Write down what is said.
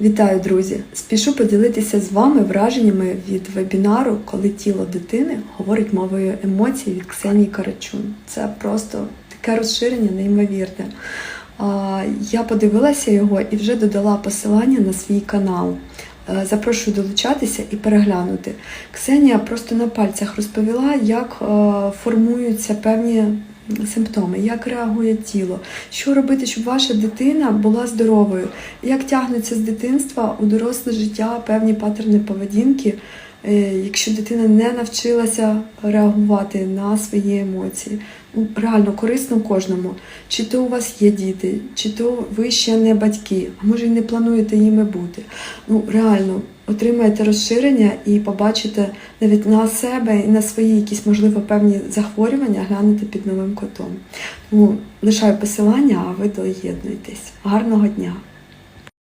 Вітаю, друзі! Спішу поділитися з вами враженнями від вебінару, коли тіло дитини говорить мовою емоцій від Ксенії Карачун. Це просто таке розширення неймовірне. Я подивилася його і вже додала посилання на свій канал. Е, Запрошую долучатися і переглянути. Ксенія просто на пальцях розповіла, як е, формуються певні симптоми, як реагує тіло, що робити, щоб ваша дитина була здоровою, як тягнуться з дитинства у доросле життя певні паттерни поведінки, якщо дитина не навчилася реагувати на свої емоції. Ну, Реально корисно кожному. Чи то у вас є діти, чи то ви ще не батьки, а може й не плануєте їми бути. Ну, реально, отримаєте розширення і побачите навіть на себе і на свої якісь, можливо, певні захворювання глянете під новим котом. Тому лишаю посилання, а ви доєднуйтесь. Гарного дня!